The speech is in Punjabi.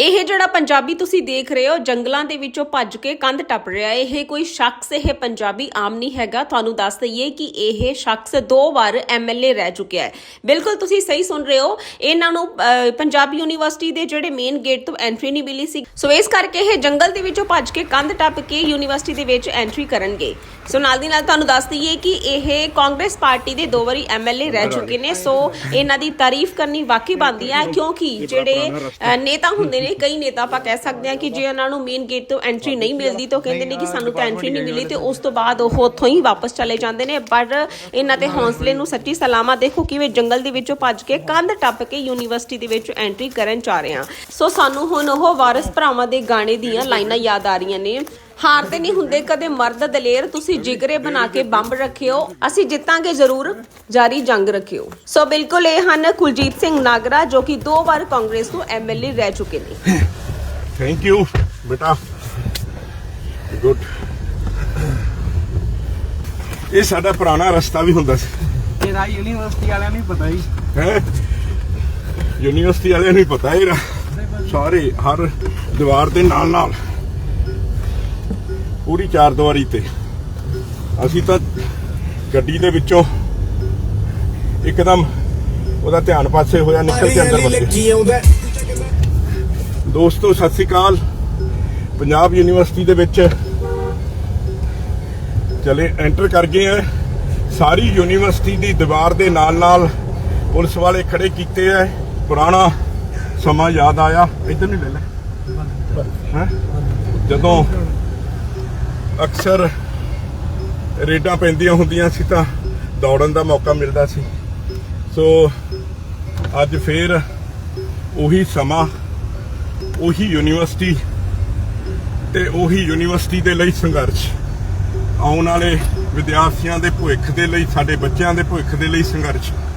ਇਹ ਜਿਹੜਾ ਪੰਜਾਬੀ ਤੁਸੀਂ ਦੇਖ ਰਹੇ ਹੋ ਜੰਗਲਾਂ ਦੇ ਵਿੱਚੋਂ ਭੱਜ ਕੇ ਕੰਧ ਟੱਪ ਰਿਹਾ ਹੈ। ਇਹ ਕੋਈ ਸ਼ਖਸ ਇਹ ਪੰਜਾਬੀ ਆਮ ਨਹੀਂ ਹੈਗਾ। ਤੁਹਾਨੂੰ ਦੱਸ ਦਈਏ ਕਿ ਇਹ ਸ਼ਖਸ ਦੋ ਵਾਰ ਐਮਐਲਏ ਰਹਿ ਚੁੱਕਿਆ ਹੈ। ਬਿਲਕੁਲ ਤੁਸੀਂ ਸਹੀ ਸੁਣ ਰਹੇ ਹੋ। ਇਹਨਾਂ ਨੂੰ ਅਹ, ਪੰਜਾਬ ਯੂਨੀਵਰਸਿਟੀ ਦੇ ਜਿਹੜੇ ਮੇਨ ਗੇਟ ਤੋਂ ਐਂਟਰੀ ਨਹੀਂ ਮਿਲੀ ਸੀ। ਸੋ ਇਸ ਕਰਕੇ ਇਹ ਜੰਗਲ ਦੇ ਵਿੱਚੋਂ ਭੱਜ ਕੇ ਕੰਧ ਟੱਪ ਕੇ ਯੂਨੀਵਰਸਿਟੀ ਦੇ ਵਿੱਚ ਐਂਟਰੀ ਕਰਨਗੇ। ਸੋ ਨਾਲ ਦੀ ਨਾਲ ਤੁਹਾਨੂੰ ਦੱਸ ਦਈਏ ਕਿ ਇਹ ਕਾਂਗਰਸ ਪਾਰਟੀ ਦੇ ਦੋ ਵਾਰੀ ਐਮਐਲਏ ਰਹਿ ਚੁੱਕੇ ਨੇ। ਸੋ ਇਹਨਾਂ ਦੀ ਤਾਰੀਫ ਕਰਨੀ ਵਾਕਈ ਬਣਦੀ ਹੈ ਕਿਉਂਕਿ ਜਿਹੜੇ ਨੇਤਾ ਹੁੰਦੇ ਨੇ ਕਈ ਨੇਤਾ ਆਪਾਂ ਕਹਿ ਸਕਦੇ ਹਾਂ ਕਿ ਜੇ ਉਹਨਾਂ ਨੂੰ ਮੇਨ ਗੇਟ ਤੋਂ ਐਂਟਰੀ ਨਹੀਂ ਮਿਲਦੀ ਤਾਂ ਕਹਿੰਦੇ ਨੇ ਕਿ ਸਾਨੂੰ ਤਾਂ ਐਂਟਰੀ ਨਹੀਂ ਮਿਲੀ ਤੇ ਉਸ ਤੋਂ ਬਾਅਦ ਉਹ ਉੱਥੋਂ ਹੀ ਵਾਪਸ ਚਲੇ ਜਾਂਦੇ ਨੇ। ਪਰ ਇਹਨਾਂ ਦੇ ਹੌਸਲੇ ਨੂੰ ਸੱਚੀ ਸਲਾਮਾ ਦੇਖੋ ਕਿਵੇਂ ਜੰਗਲ ਦੇ ਵਿੱਚੋਂ ਭੱਜ ਕੇ ਕੰਧ ਟੱਪ ਕੇ ਯੂਨੀਵਰਸਿਟੀ ਦੇ ਵਿੱਚ ਐਂਟਰੀ ਕਰਨ ਜਾ ਰਹੇ ਹਾਂ। ਸੋ ਸਾਨੂੰ ਹੁਣ ਉਹ ਵਾਰਿਸ ਭਰਾਵਾਂ ਦੇ ਗਾਣੇ ਦੀਆਂ ਲਾਈਨਾਂ ਯਾਦ ਆ ਰਹੀਆਂ ਨੇ। ਹਾਰਦੇ ਨਹੀਂ ਹੁੰਦੇ ਕਦੇ ਮਰਦ ਦਲੇਰ ਤੁਸੀਂ ਜਿਗਰੇ ਬਣਾ ਕੇ ਬੰਬ ਰੱਖਿਓ ਅਸੀਂ ਜਿੱਤਾਂਗੇ ਜ਼ਰੂਰ ਜਾਰੀ ਜੰਗ ਰੱਖਿਓ। ਸੋ ਬਿਲਕੁਲ ਇਹ ਹਨ ਕੁਲਜੀਤ ਸਿੰਘ ਨਾਗਰਾ ਜੋ ਕਿ ਦੋ ਵਾਰ ਕਾਂਗਰਸ ਤੋਂ ਐਮਐਲਏ ਰਹਿ ਚੁੱਕੇ ਨੇ। ਥੈਂਕ ਯੂ ਬੇਟਾ। ਗੁੱਡ ਇਹ ਸਾਡਾ ਪੁਰਾਣਾ ਰਸਤਾ ਵੀ ਹੁੰਦਾ ਸੀ। ਤੇਰਾ ਯੂਨੀਵਰਸਿਟੀ ਵਾਲਿਆਂ ਨੂੰ ਹੀ ਪਤਾ ਹੀ ਹੈ? ਯੂਨੀਵਰਸਿਟੀ ਵਾਲਿਆਂ ਨੂੰ ਹੀ ਪਤਾ ਇਹ ਸਾਰੇ ਹਰ ਦੀਵਾਰ ਦੇ ਨਾਲ ਨਾਲ ਪੂਰੀ ਚਾਰ ਦੀਵਾਰੀ ਤੇ। ਅਸੀਂ ਤਾਂ ਗੱਡੀ ਦੇ ਵਿੱਚੋਂ ਇੱਕਦਮ ਉਹਦਾ ਧਿਆਨ ਪਾਸੇ ਹੋਇਆ ਨਿਕਲ ਕੇ ਅੰਦਰ ਵੜ ਗਏ ਦੋਸਤੋ ਸਤਿ ਸ੍ਰੀ ਅਕਾਲ। ਪੰਜਾਬ ਯੂਨੀਵਰਸਿਟੀ ਦੇ ਵਿੱਚ ਚਲੇ ਐਂਟਰ ਕਰ ਗਏ ਆ। ਸਾਰੀ ਯੂਨੀਵਰਸਿਟੀ ਦੀ ਦੀਵਾਰ ਦੇ ਨਾਲ ਨਾਲ ਪੁਲਿਸ ਵਾਲੇ ਖੜੇ ਕੀਤੇ ਆ। ਪੁਰਾਣਾ ਸਮਾਂ ਯਾਦ ਆਇਆ। ਇੱਧਰ ਨਹੀਂ ਲੈ ਲੈ। ਹੈਂ? ਜਦੋਂ ਅਕਸਰ ਰੇਡਾਂ ਪੈਂਦੀਆਂ ਹੁੰਦੀਆਂ ਸੀ ਤਾਂ ਦੌੜਨ ਦਾ ਮੌਕਾ ਮਿਲਦਾ ਸੀ। ਸੋ ਅੱਜ ਫੇਰ ਉਹੀ ਸਮਾਂ, ਉਹੀ ਯੂਨੀਵਰਸਿਟੀ ਤੇ ਉਹੀ ਯੂਨੀਵਰਸਿਟੀ ਦੇ ਲਈ ਸੰਘਰਸ਼, ਆਉਣ ਵਾਲੇ ਵਿਦਿਆਰਥੀਆਂ ਦੇ ਭਵਿੱਖ ਦੇ ਲਈ, ਸਾਡੇ ਬੱਚਿਆਂ ਦੇ ਭਵਿੱਖ ਦੇ ਲਈ ਸੰਘਰਸ਼।